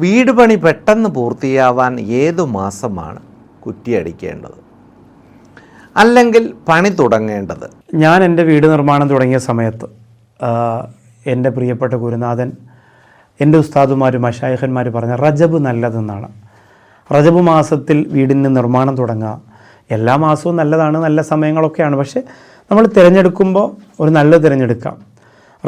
വീട് പണി പെട്ടെന്ന് പൂർത്തിയാവാൻ ഏതു മാസമാണ് കുറ്റിയടിക്കേണ്ടത് അല്ലെങ്കിൽ പണി തുടങ്ങേണ്ടത്? ഞാൻ എന്റെ വീട് നിർമ്മാണം തുടങ്ങിയ സമയത്ത് എന്റെ പ്രിയപ്പെട്ട ഗുരുനാഥൻ എന്റെ ഉസ്താദുമാരും അഷായഹന്മാർ പറഞ്ഞ റജബ് നല്ലതെന്നാണ്. റജബ് മാസത്തിൽ വീടിന് നിർമ്മാണം തുടങ്ങുക എല്ലാ മാസവും നല്ലതാണ് നല്ല സമയങ്ങളൊക്കെയാണ്. പക്ഷേ നമ്മൾ തിരഞ്ഞെടുക്കുമ്പോൾ ഒരു നല്ല തിരഞ്ഞെടുക്കാം.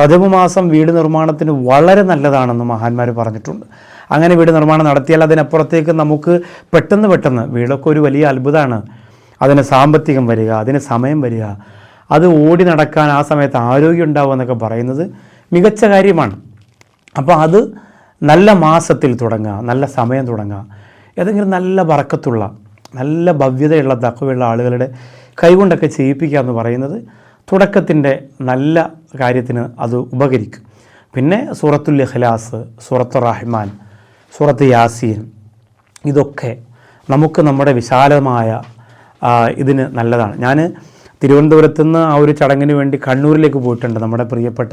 റജബ് മാസം വീട് നിർമ്മാണത്തിന് വളരെ നല്ലതാണെന്ന് മഹാന്മാർ പറഞ്ഞിട്ടുണ്ട്. അങ്ങനെ വീട് നിർമ്മാണം നടത്തിയാൽ അതിനപ്പുറത്തേക്ക് നമുക്ക് പെട്ടെന്ന് പെട്ടെന്ന് വീടൊക്കെ ഒരു വലിയ അത്ഭുതമാണ്. അതിന് സാമ്പത്തികം വരിക അതിന് സമയം വരിക അത് ഓടി നടക്കാൻ ആ സമയത്ത് ആരോഗ്യം ഉണ്ടാവുക എന്നൊക്കെ പറയുന്നത് മികച്ച കാര്യമാണ്. അപ്പോൾ അത് നല്ല മാസത്തിൽ തുടങ്ങുക നല്ല സമയം തുടങ്ങുക. ഏതെങ്കിലും നല്ല വറക്കത്തുള്ള നല്ല ഭവ്യതയുള്ള തക്കവുള്ള ആളുകളുടെ കൈകൊണ്ടൊക്കെ ചെയ്യിപ്പിക്കുക എന്ന് പറയുന്നത് തുടക്കത്തിന്റെ നല്ല കാര്യത്തിന് അത് ഉപകരിക്കും. പിന്നെ സൂറത്തുൽ ഇഖ്ലാസ് സൂറത്തു റഹ്മാൻ സൂറത്ത് യാസീൻ. ഇതൊക്കെ നമുക്ക് നമ്മുടെ വിശാലമായ ഇതിന് നല്ലതാണ്. ഞാൻ തിരുവനന്തപുരത്ത് നിന്ന് ആ ഒരു ചടങ്ങിന് വേണ്ടി കണ്ണൂരിലേക്ക് പോയിട്ടുണ്ട്. നമ്മുടെ പ്രിയപ്പെട്ട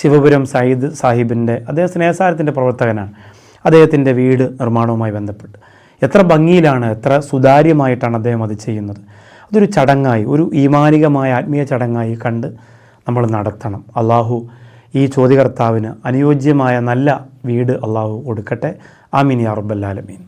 ശിവപുരം സയ്യിദ് സാഹിബിന്റെ അദ്ദേഹം സ്നേഹസാരത്തിന്റെ പ്രവർത്തകനാണ്. അദ്ദേഹത്തിന്റെ വീട് നിർമ്മാണവുമായി ബന്ധപ്പെട്ട്. എത്ര ഭംഗിയിലാണ് എത്ര സുതാര്യമായിട്ടാണ് അദ്ദേഹം അത് ചെയ്യുന്നത്. അതൊരു ചടങ്ങായി ഒരു ഈമാനികമായ ആത്മീയ ചടങ്ങായി കണ്ട് നമ്മൾ നടത്തണം. അള്ളാഹു ഈ ചോദ്യകർത്താവിന് അനുയോജ്യമായ നല്ല വീട് അള്ളാഹു കൊടുക്കട്ടെ. ആമീൻ യാ റബ്ബല്ലാലമീൻ